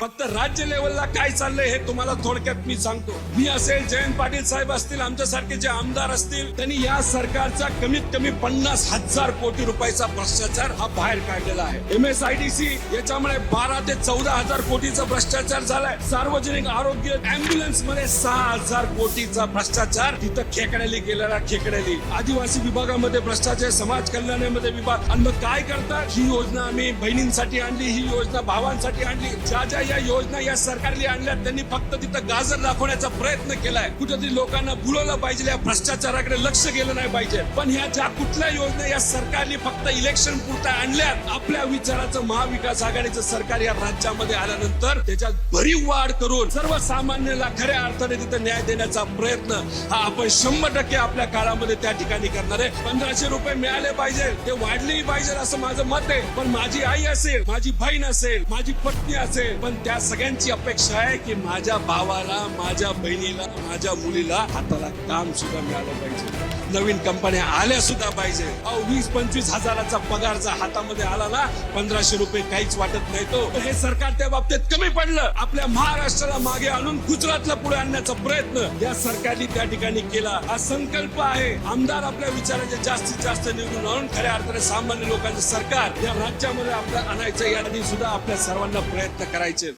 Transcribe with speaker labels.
Speaker 1: फक्त राज्य लेवलला काय चाललंय हे तुम्हाला थोडक्यात मी सांगतो. मी असेल जयंत पाटील साहेब असतील आमच्यासारखे जे आमदार असतील त्यांनी या सरकारचा कमीत कमी पन्नास हजार कोटी रुपयाचा भ्रष्टाचार हा बाहेर काढलेला आहे. M S I D C याच्यामुळे बारा ते चौदा हजार कोटीचा भ्रष्टाचार झालाय. सार्वजनिक आरोग्य अँब्युलन्समध्ये सहा हजार कोटीचा भ्रष्टाचार तिथं खेकड्याली गेलेला खेकड्याली. आदिवासी विभागामध्ये भ्रष्टाचार समाज कल्याणामध्ये विभाग. आणि मग काय करतात? ही योजना आम्ही बहिणींसाठी आणली ही योजना भावांसाठी आणली. ज्या ज्या या योजना या सरकारने आणल्या त्यांनी फक्त तिथं गाजर दाखवण्याचा प्रयत्न केलाय. कुठेतरी लोकांना बुलवलं पाहिजे या भ्रष्टाचाराकडे लक्ष गेलं नाही पाहिजे. पण ह्या ज्या कुठल्या योजना या सरकारने फक्त इलेक्शन पुरता आणल्यात आपल्या विचाराचं महाविकास आघाडीचं सरकार या राज्यामध्ये आल्यानंतर त्याच्यात भरीव वाढ करून सर्वसामान्याला खऱ्या अर्थाने तिथं न्याय देण्याचा प्रयत्न हा आपण शंभर टक्के आपल्या काळामध्ये त्या ठिकाणी करणार आहे. पंधराशे रुपये मिळाले पाहिजे ते वाढलेही पाहिजे असं माझं मत आहे. पण माझी आई असेल माझी बहीण असेल माझी पत्नी असेल पण त्या सगळ्यांची अपेक्षा आहे की माझ्या भावाला माझ्या बहिणीला माझ्या मुलीला हाताला काम सुद्धा मिळालं पाहिजे. नवीन कंपन्या आल्या सुद्धा पाहिजे. अहो वीस पंचवीस हजाराचा पगार जर हातामध्ये आला ना पंधराशे रुपये काहीच वाटत नाही तो. हे सरकार त्या बाबतीत कमी पडलं. आपल्या महाराष्ट्राला मागे आणून गुजरातला पुढे आणण्याचा प्रयत्न या सरकारने त्या ठिकाणी केला. हा संकल्प आहे. आमदार आपल्या विचाराचे जास्तीत जास्त निवडून आणून खऱ्या अर्थाने सामान्य लोकांचं सरकार या राज्यामध्ये आपलं आणायचं यासाठी सुद्धा आपल्या सर्वांना प्रयत्न करायचे.